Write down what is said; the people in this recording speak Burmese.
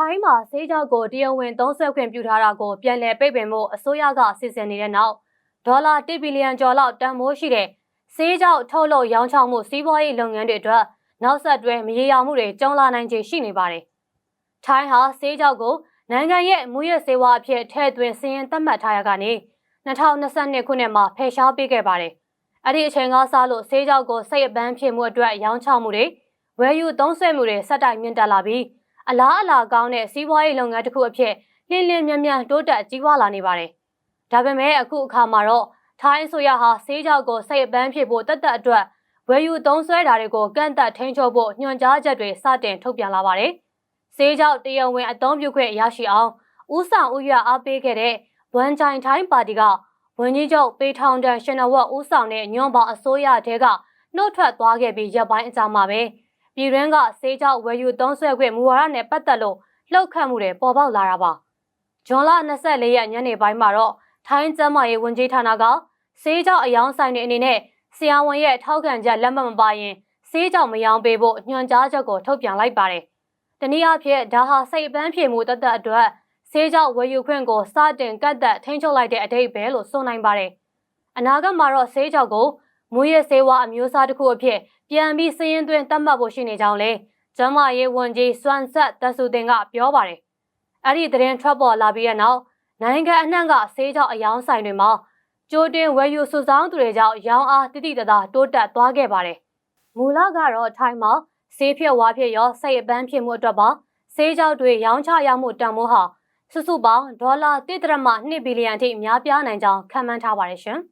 ထိုင်းမှာဆေးကြောက်ကိုတရားဝင်သုံးစွဲခွင့်ပြုထားတာကိုပြန်လည်ပိတ်ပင်ဖို့အစိုးရကစီစဉ်နေတဲ့နောက်ဒေါ်လာ1ဘီလီယံကျော်လောက်တန်ဖိုးရှိတဲ့ဆေးကြောက်ထုတ်လုပ်ရောင်းချမှုစီးပွားရေးလုပ်ငန်းတွေအတွက်နောက်ဆက်တွဲမရေရာမှုတွေကြုံလာနိုင်ခြေရှိနေပါတယ်။ထိုင်းဟာဆေးကြောက်ကိုနိုင်ငံရဲ့မူရစေဝါအဖြစ်ထည့်သွင်းစီရင်သတ်မှတ်ထားရကနေ2022ခုနှစ်မှာဖယ်ရှားပေးခဲ့ပါတယ်။အဲ့ဒီအချိန်ကစလို့ဆေးကြောက်ကိုစိတ်အပန်းဖြစ်မှုအတွက်ရောင်းချမှုတွေဝယ်ယူသုံးစွဲမှုတွေဆက်တိုက်မြင့်တက်လာပြီး အလားအလာကောင်းတဲ့စီးပွားရေးလုပ်ငန်းတစ်ခုအဖြစ်လင်းလင်းမြန်မြန်တိုးတက်ကြီးပွားလာနေပါတယ်။ဒါပေမဲ့အခုအခါမှာတော့ထိုင်းအစိုးရဟာဆေးကြောက်ကိုစိတ်အပန်းဖြစ်ဖို့တတ်တတ်အတွက်ဝယ်ယူသုံးစွဲတာတွေကိုကန့်သက်ထိန်းချုပ်ဖို့ညွှန်ကြားချက်တွေစတင်ထုတ်ပြန်လာပါတယ်။ဆေးကြောက်တရားဝင်အသုံးပြုခွင့်ရရှိအောင်ဦးဆောင်ဦးရွက်အားပေးခဲ့တဲ့ဝန်ချိုင်ထိုင်းပါတီကဝန်ကြီးချုပ်ပေထောင်တန်ရှင်နဝတ်ဦးဆောင်တဲ့ညွန့်ပေါအစိုးရတဲကနှုတ်ထွက်သွားခဲ့ပြီးရပ်ပိုင်းအကြာမှာပဲ ပြည်တွင်းကဆေးကြောက်ဝယ်ယူသုံးစွဲခွင့်မူဝါဒနဲ့ပတ်သက်လို့လှုပ်ခတ်မှုတွေပေါ်ပေါက်လာတာပါ။ဂျွန်လ24ရက်ညနေပိုင်းမှာတော့ထိုင်းကျန်းမာရေးဝန်ကြီးဌာနကဆေးကြောက်အယောင်ဆိုင်တွေအနေနဲ့ဆရာဝန်ရဲ့ထောက်ခံချက်လက်မှတ်မပါရင်ဆေးကြောက်မယောင်းပေးဖို့ညွှန်ကြားချက်ကိုထုတ်ပြန်လိုက်ပါတယ်။တနည်းအားဖြင့်ဒါဟာစိတ်ပန်းဖြေမှုတသက်အတွက်ဆေးကြောက်ဝယ်ယူခွင့်ကိုစတင်ကတ်သက်ထိန်းချုပ်လိုက်တဲ့အတိတ်ပဲလို့ဆိုနိုင်ပါတယ်။အနာဂတ်မှာတော့ဆေးကြောက်ကို မူရစေဝါအမျိုးအစားတစ်ခုအဖြစ်ပြန်ပြီးစည်ရင်သွင်းသတ်မှတ်ဖို့ရှိနေကြောင်းလဲကျမရေးဝန်ကြီးစွမ်ဆက်တဆူတင်ကပြောပါတယ်။အဲ့ဒီသတင်းထွက်ပေါ်လာပြီးတဲ့နောက်နိုင်ငံအနှံ့ကဆေးကြောက်အယောင်ဆိုင်တွေမှာကြိုတင်ဝယ်ယူစုဆောင်းသူတွေကြောင့်ရောင်းအားတိတိတသားတိုးတက်သွားခဲ့ပါတယ်။မူလကတော့ထိုင်းမှာဆေးဖြစ်ဝါဖြစ်ရောစိတ်အပန်းဖြစ်မှုအတွက်ပါဆေးကြောက်တွေရောင်းချရမှုတန်ဖိုးဟာစုစုပေါင်းဒေါ်လာ1.2ဘီလီယံထိများပြားနိုင်ကြောင်းခန့်မှန်းထားပါတယ်ရှင်။